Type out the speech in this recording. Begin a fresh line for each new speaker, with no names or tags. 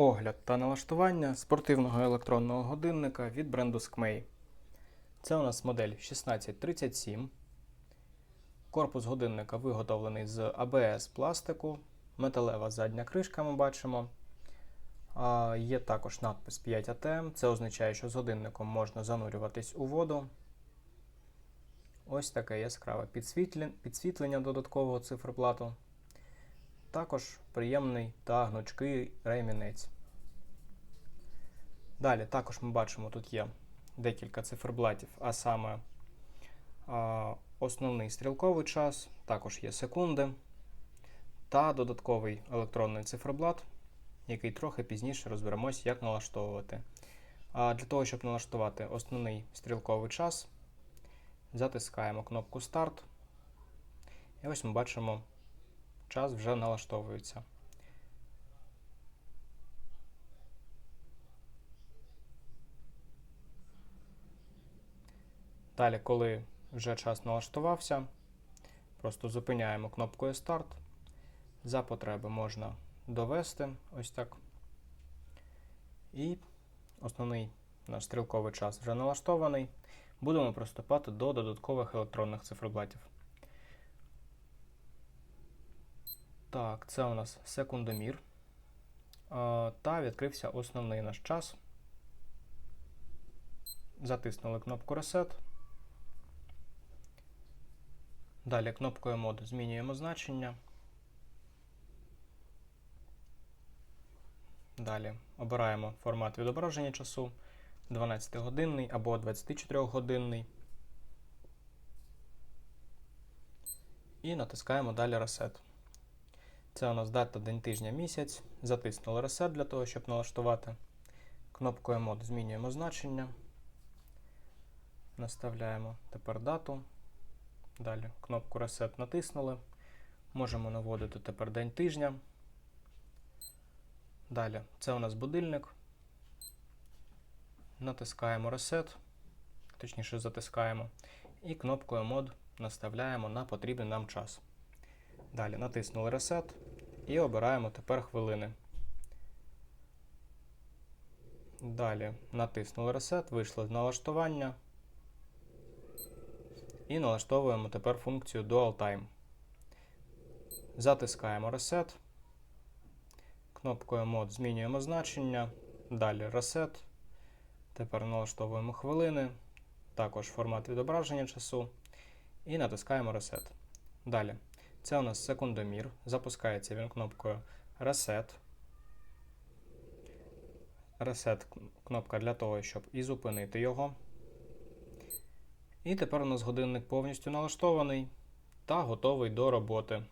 Огляд та налаштування спортивного електронного годинника від бренду Skmei. Це у нас модель 1637. Корпус годинника виготовлений з ABS пластику, металева задня кришка ми бачимо. А, Є також надпис 5ATM. Це означає, що з годинником можна занурюватись у воду. Ось таке яскраве підсвітлення додаткового циферблату. Також приємний та гнучкий ремінець. Далі також ми бачимо, тут є декілька циферблатів, а саме основний стрілковий час, також є секунди та додатковий електронний циферблат, який трохи пізніше розберемось, як налаштовувати. А для того, щоб налаштувати основний стрілковий час, затискаємо кнопку Старт. І ось ми бачимо, час вже налаштовується. Далі, коли вже час налаштувався, просто зупиняємо кнопкою Старт. За потреби можна довести ось так. І основний наш стрілковий час вже налаштований. Будемо приступати до додаткових електронних циферблатів. Так, це у нас секундомір. Та відкрився основний наш час. Затиснули кнопку Reset. Далі кнопкою моду змінюємо значення. Далі обираємо формат відображення часу 12-годинний або 24-годинний. І натискаємо далі Reset. Це у нас дата день тижня місяць. Затиснули Reset для того, щоб налаштувати. Кнопкою мод змінюємо значення. Наставляємо тепер дату. Далі кнопку Reset натиснули. Можемо наводити тепер день тижня. Далі це у нас будильник. Натискаємо Reset, точніше затискаємо. І кнопкою мод наставляємо на потрібний нам час. Далі натиснули Reset і обираємо тепер хвилини. Далі натиснули Reset, вийшли з налаштування. І налаштовуємо тепер функцію Dual Time. Затискаємо Reset. Кнопкою мод змінюємо значення. Далі Reset. Тепер налаштовуємо хвилини. Також формат відображення часу. І натискаємо Reset. Далі. Це у нас секундомір. Запускається він кнопкою Reset. Reset кнопка для того, щоб і зупинити його. І тепер у нас годинник повністю налаштований та готовий до роботи.